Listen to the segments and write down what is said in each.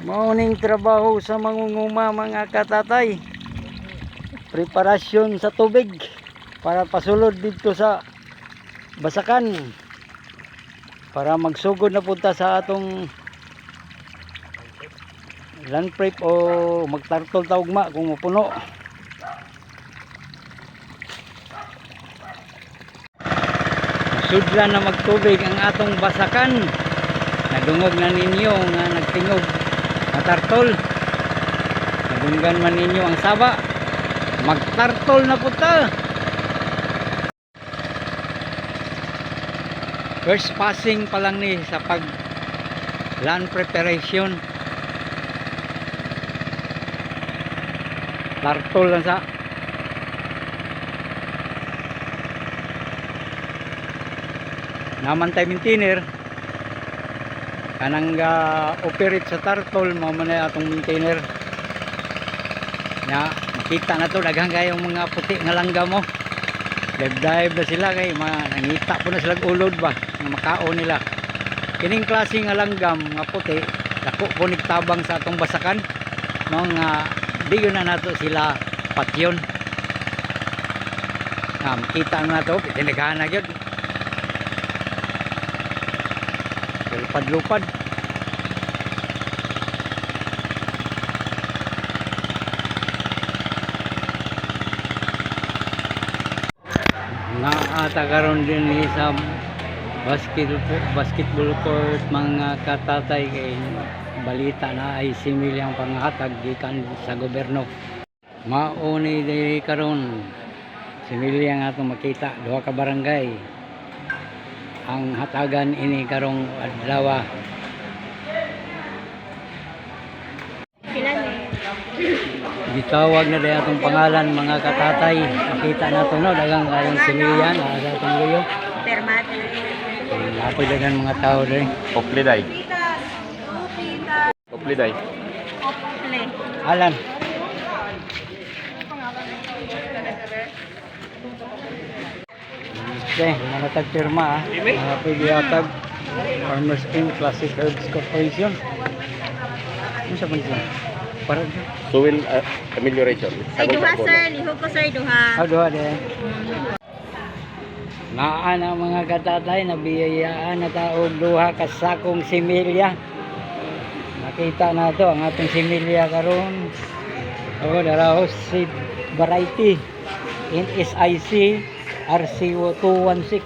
Morning trabaho sa mangunguma mga katatay. Preparasyon sa tubig para pasulod dito sa basakan. Para magsugod na punta sa atong land prep o magtartol taugma kung mapuno. Sudlan na magtubig ang atong basakan. Nadungog na ninyo nga nagtingog na tartol. Nadunggan man ninyo ang saba. Magtartol na punta. First passing pa lang ni sa pag land preparation. Tartol lang sa naman tayo maintainer kanang uh, operate sa turtle mao man na atong maintainer. Nya makita na to daghang kayo mga puti nga langga mo. Dive dive na sila kay mga nangita po na sila ulod ba nga makao nila. Kining klase nga langgam nga puti dako po nigtabang sa atong basakan. Mga di na nato sila patyon. Nga makita na to tinagahan na yun lupad-lupad. Naata karon din sa basketball basketball court mga katatay kay balita na ay similyang panghatag gikan sa gobyerno. Mauni di karon. Similyang atong makita duha ka barangay ang hatagan ini karong adlaw gitawag na dahil atong pangalan mga katatay makita na to no dagang kayong similyan ah, sa atong luyo Permate. apoy dagan mga tao rin Opliday. Opliday. Ople. alan Okay, mga tagpirma ah. Mga pagiyatag Farmers Inn Classic Herbs Corporation. Ano sa bansa? Para dyan. Soil uh, amelioration. Ay, duha sir. Lihog ko sir, duha. Ah, duha din. Naa na mga katatay, nabiyayaan na taog duha ka sakong similya. Nakita na to ang atong similya karon. O, daraos si variety NSIC RC216.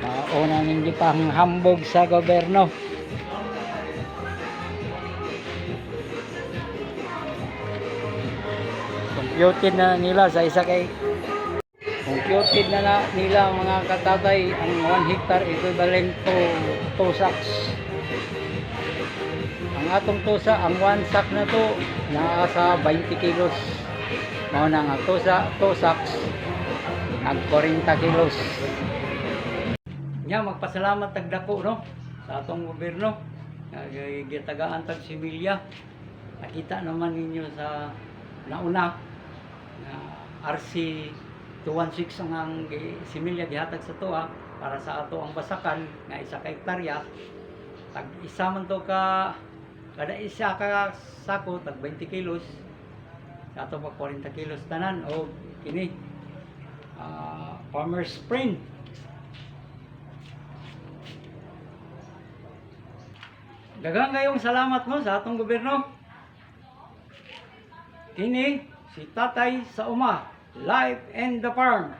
Mauna hindi pang hambog sa gobyerno. Computed na nila sa isa kay Computed na, na nila mga katatay ang 1 hectare equivalent to 2 sacks. Ang atong tusa, ang 1 sack na to naa sa 20 kilos. Mao na nga tusa, 2 sacks nag 40 kilos. Nya magpasalamat tagdako no sa atong gobyerno. Gitagaan tag similya. Nakita naman ninyo sa nauna na RC 216 ang similya gihatag sa tuwa para sa ato ang basakan nga isa ka hektarya tag isa man to ka kada isa ka sako tag 20 kilos sa ato pa 40 kilos tanan o kini ah, farmer's spring Daghang kayong salamat mo sa atong gobyerno. Kini si Tatay sa Uma, live in the farm.